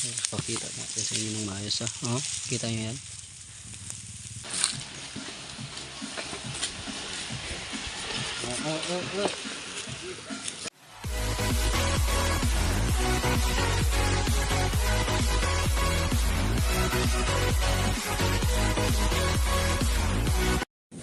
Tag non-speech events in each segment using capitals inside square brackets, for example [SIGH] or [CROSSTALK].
Pakita natin sa inyo ng maayos ha. Oh, kita nyo yan. Oh, oh, oh, oh.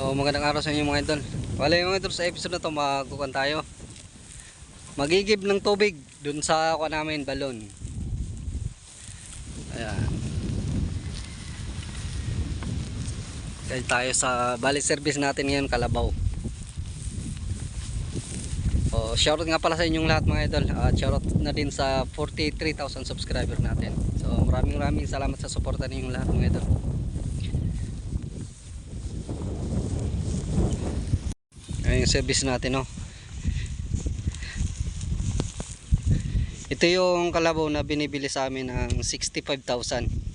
Oh, magandang araw sa inyo mga idol. Wala yung mga idol sa episode na to magkukan tayo. Magigib ng tubig dun sa kuha namin balon. Ayan. Kaya tayo sa bali service natin ngayon Kalabaw. Oh, shoutout nga pala sa inyong lahat mga idol. At shoutout na din sa 43,000 subscriber natin. So maraming maraming salamat sa suporta ninyong lahat mga idol. Ayan yung service natin, no. Ito yung kalabaw na binibili sa amin ng 65,000.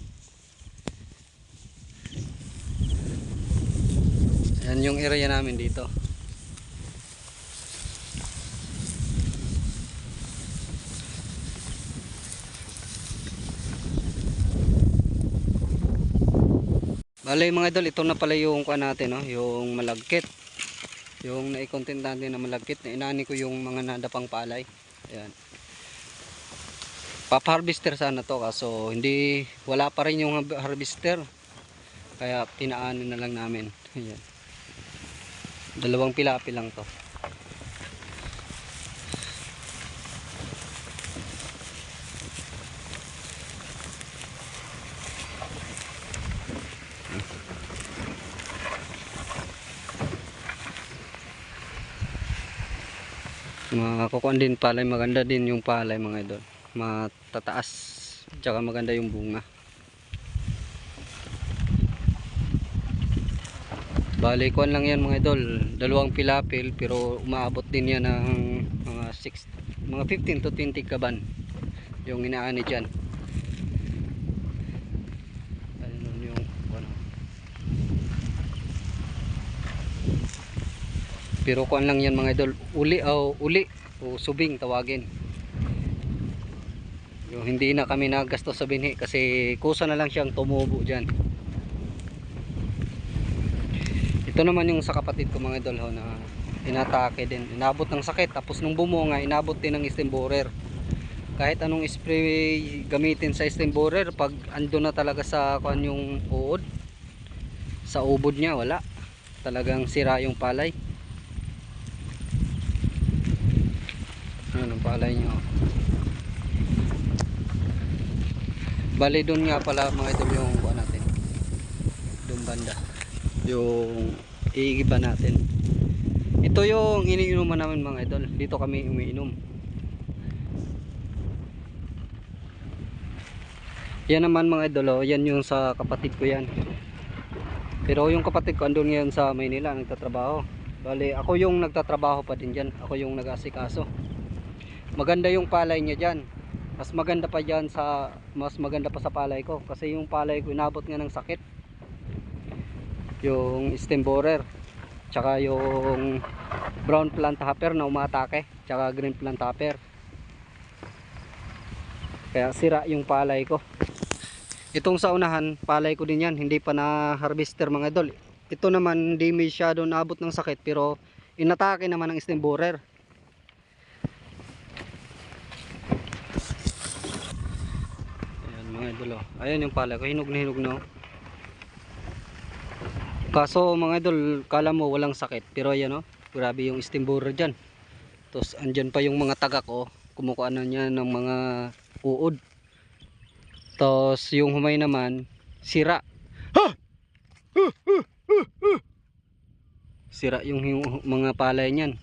Ayan yung area namin dito. Bale mga idol, ito na pala yung kuha natin, no? yung malagkit. Yung nai-content natin na malagkit na inani ko yung mga nadapang palay. Ayan. Papa-harvester sana to kaso hindi wala pa rin yung harvester. Kaya tinaanin na lang namin. Ayan dalawang pilapi lang to. Makukuan din palay. Maganda din yung palay mga idol. Matataas. Tsaka maganda yung bunga bali kuan lang yan mga idol. Dalawang pilapil pero umaabot din yan ng mga 6 mga 15 to 20 kaban. Yung inaani dyan. Pero kuan lang yan mga idol, uli o uli. O subing tawagin. Yung hindi na kami naggasto sa binhi kasi kusa na lang siyang tumubo diyan. Ito naman yung sa kapatid ko mga idol ho na inatake din. Inabot ng sakit tapos nung bumunga inabot din ng stem borer. Kahit anong spray gamitin sa stem borer pag ando na talaga sa kuan yung uod sa ubod niya wala. Talagang sira yung palay. Ano palay nyo? Bali doon nga pala mga idol yung buwan natin. Doon banda. Yung iigiba natin. Ito yung iniinuman namin mga idol. Dito kami umiinom. Yan naman mga idol, oh, yan yung sa kapatid ko yan. Pero yung kapatid ko andun ngayon sa Maynila nagtatrabaho. Bali, ako yung nagtatrabaho pa din dyan. Ako yung nag-asikaso maganda yung palay niya dyan mas maganda pa dyan sa mas maganda pa sa palay ko kasi yung palay ko inabot nga ng sakit yung stem borer tsaka yung brown plant hopper na umatake tsaka green plant hopper kaya sira yung palay ko itong sa unahan palay ko din yan hindi pa na harvester mga idol ito naman hindi masyado naabot ng sakit pero inatake naman ng stem borer Ayan mga idol oh. Ayan yung pala ko. Hinog na hinog na. Kaso mga idol, kala mo walang sakit. Pero ayan oh. Grabe yung steam borer dyan. Tapos andyan pa yung mga tagak oh. Kumukuha na niya ng mga uod. Tapos yung humay naman, sira. Sira yung hi- mga palay niyan.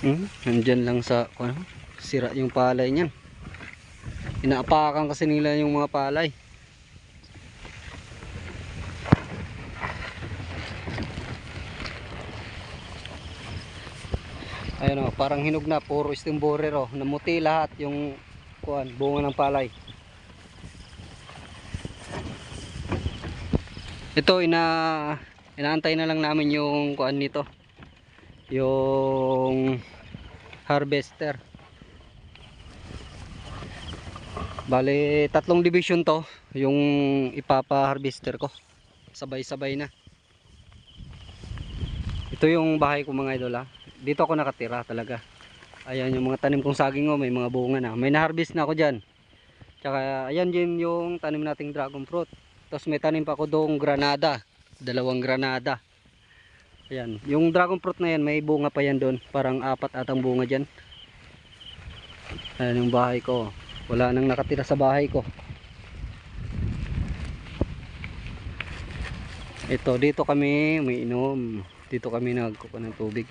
Hmm, nandyan lang sa ano, sira yung palay niyan. Inaapakan kasi nila yung mga palay. Ayun oh, parang hinog na puro steam borer oh, namuti lahat yung kuan, bunga ng palay. Ito ina inaantay na lang namin yung kuan nito. Yung harvester Bale, tatlong division to, yung ipapa-harvester ko. Sabay-sabay na. Ito yung bahay ko mga idol ha. Dito ako nakatira talaga. Ayan yung mga tanim kong saging oh, may mga bunga na. May na-harvest na ako dyan. Tsaka ayan din yung tanim nating dragon fruit. Tapos may tanim pa ako doong granada. Dalawang granada. Ayan. Yung dragon fruit na yan, may bunga pa yan doon. Parang apat atang bunga dyan. Ayan yung bahay ko. Wala nang nakatira sa bahay ko. Ito, dito kami umiinom. Dito kami nagkukuha tubig.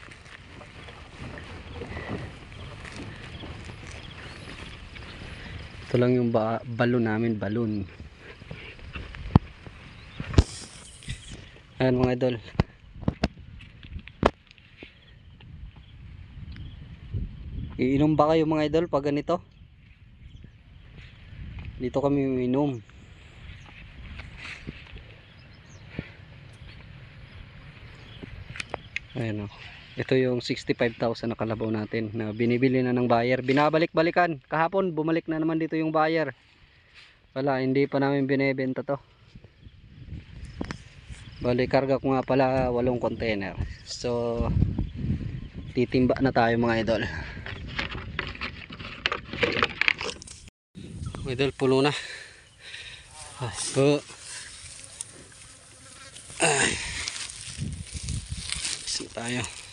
Ito lang yung ba balon namin, balon. Ayan mga idol. Iinom ba kayo mga idol pag ganito? Dito kami uminom. Ayan o. Ito yung 65,000 na kalabaw natin na binibili na ng buyer. Binabalik-balikan. Kahapon bumalik na naman dito yung buyer. Wala, hindi pa namin binebenta to. Bali, karga ko nga pala walong container. So, titimba na tayo mga idol. Idol, puno na. Ay, po. Ay. Saan tayo?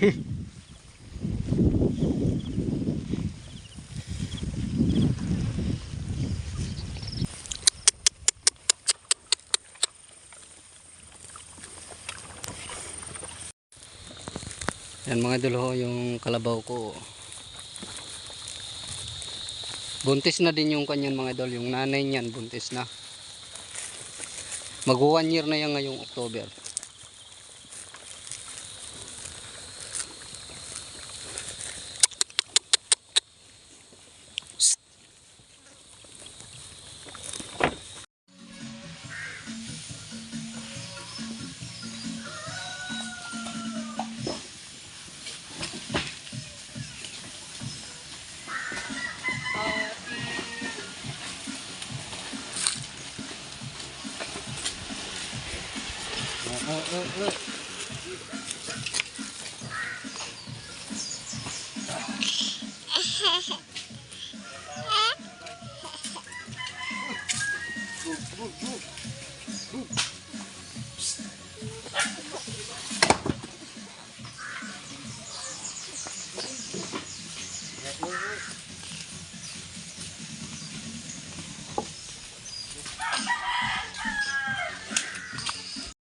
Yan mga idol ho, yung kalabaw ko. Buntis na din yung kanyan mga idol. Yung nanay niyan buntis na. Mag one year na yan ngayong October. uh, uh.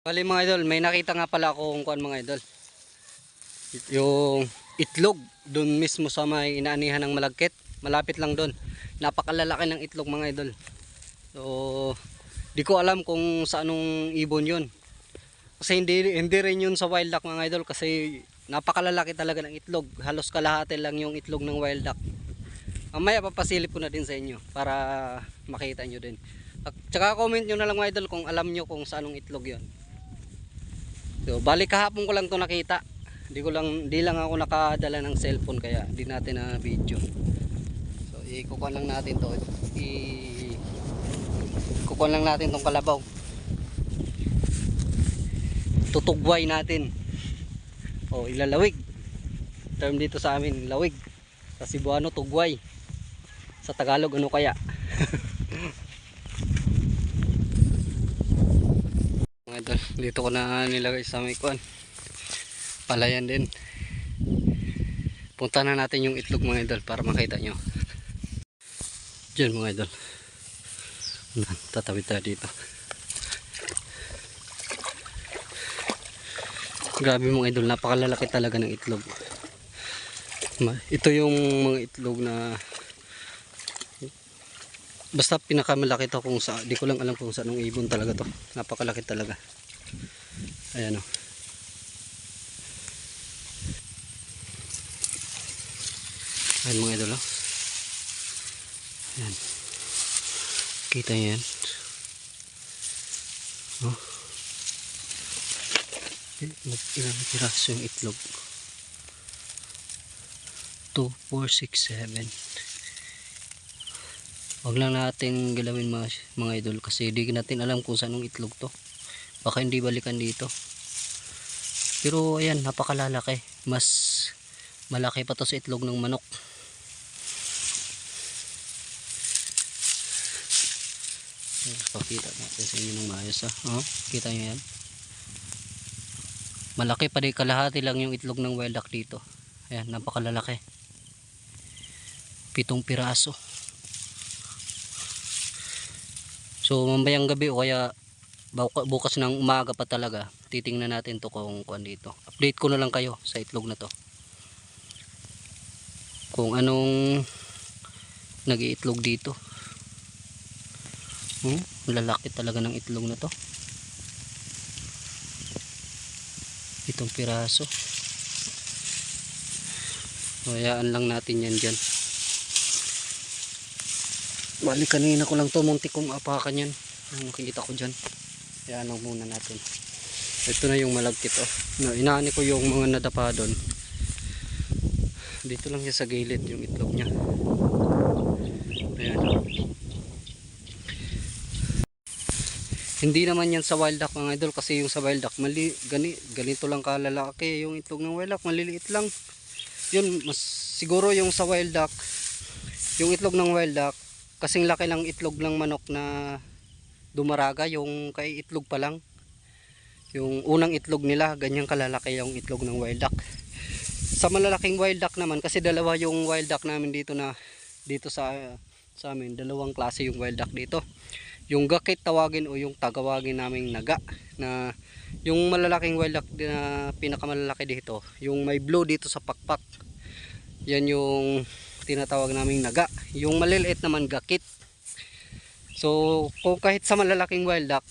Bali mga idol, may nakita nga pala akong kuan mga idol. Yung itlog doon mismo sa may inaanihan ng malagkit. Malapit lang doon. Napakalalaki ng itlog mga idol. So, di ko alam kung sa anong ibon yun. Kasi hindi, hindi rin yun sa wild duck mga idol kasi napakalalaki talaga ng itlog. Halos kalahati lang yung itlog ng wild duck. Mamaya papasilip ko na din sa inyo para makita nyo din. At saka comment nyo na lang mga idol kung alam nyo kung sa anong itlog yon. So, balik kahapon ko lang to nakita. Di ko lang di lang ako nakadala ng cellphone kaya di natin na video. So, ikukuha lang natin to. I Kukuha lang natin tong kalabaw. Tutugway natin. O ilalawig. Term dito sa amin, lawig. Sa Cebuano, tugway. Sa Tagalog, ano kaya? [LAUGHS] idol dito ko na nilagay sa may kuan palayan din. Punta na natin yung itlog mga idol para makita nyo. Dyan mga idol. Tatawid tayo dito. Grabe mga idol napakalalaki talaga ng itlog. Ito yung mga itlog na Basta pinakamalaki to kung sa, di ko lang alam kung saan ng ibon talaga to. Napakalaki talaga. Ayan o. Ayan mga idol o. Ayan. Kita yan. Oh. Eh, mag- Ilang piraso yung itlog? 2, 4, 6, 7. Huwag lang natin galawin mga, mga idol kasi di natin alam kung saan yung itlog to. Baka hindi balikan dito. Pero ayan, napakalalaki. Mas malaki pa to sa itlog ng manok. Pakita natin sa inyo ng maayos ha. Oh, kita nyo yan. Malaki pa di kalahati lang yung itlog ng wild duck dito. Ayan, napakalalaki. Pitong piraso. So mamayang gabi o kaya buka- bukas ng umaga pa talaga titingnan natin to kung kuan dito. Update ko na lang kayo sa itlog na to. Kung anong nag-iitlog dito. Hmm, lalaki talaga ng itlog na to. Itong piraso. Hayaan lang natin yan dyan. Bali kanina ko lang to muntik kong apakan yan. Ang makikita ko dyan. Lang muna natin. Ito na yung malagkit oh. No, inaani ko yung mga nadapa doon. Dito lang siya sa gilid yung itlog niya. Ayan. oh. Hindi naman yan sa wild duck mga idol kasi yung sa wild duck mali, gani, ganito lang kalalaki yung itlog ng wild duck maliliit lang. Yun mas siguro yung sa wild duck yung itlog ng wild duck kasing laki ng itlog ng manok na dumaraga yung kay itlog pa lang. Yung unang itlog nila ganyan kalalaki yung itlog ng wild duck. Sa malalaking wild duck naman kasi dalawa yung wild duck namin dito na dito sa sa amin dalawang klase yung wild duck dito yung gakit tawagin o yung tagawagin naming naga na yung malalaking wild duck na pinakamalalaki dito yung may blue dito sa pakpak yan yung tinatawag naming naga. Yung maliliit naman gakit. So kung kahit sa malalaking wild duck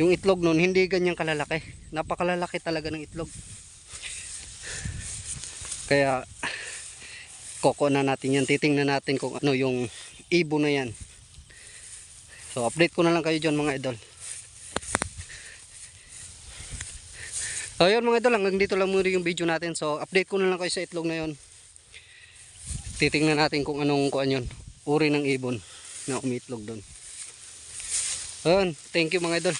yung itlog nun hindi ganyan kalalaki. Napakalalaki talaga ng itlog. Kaya koko na natin yan. Titingnan natin kung ano yung ibo na yan. So update ko na lang kayo dyan mga idol. So yun mga idol, hanggang dito lang muna yung video natin. So update ko na lang kayo sa itlog na yun. Titingnan natin kung anong kuan yun. Uri ng ibon na umitlog doon. Ayun, thank you mga idol.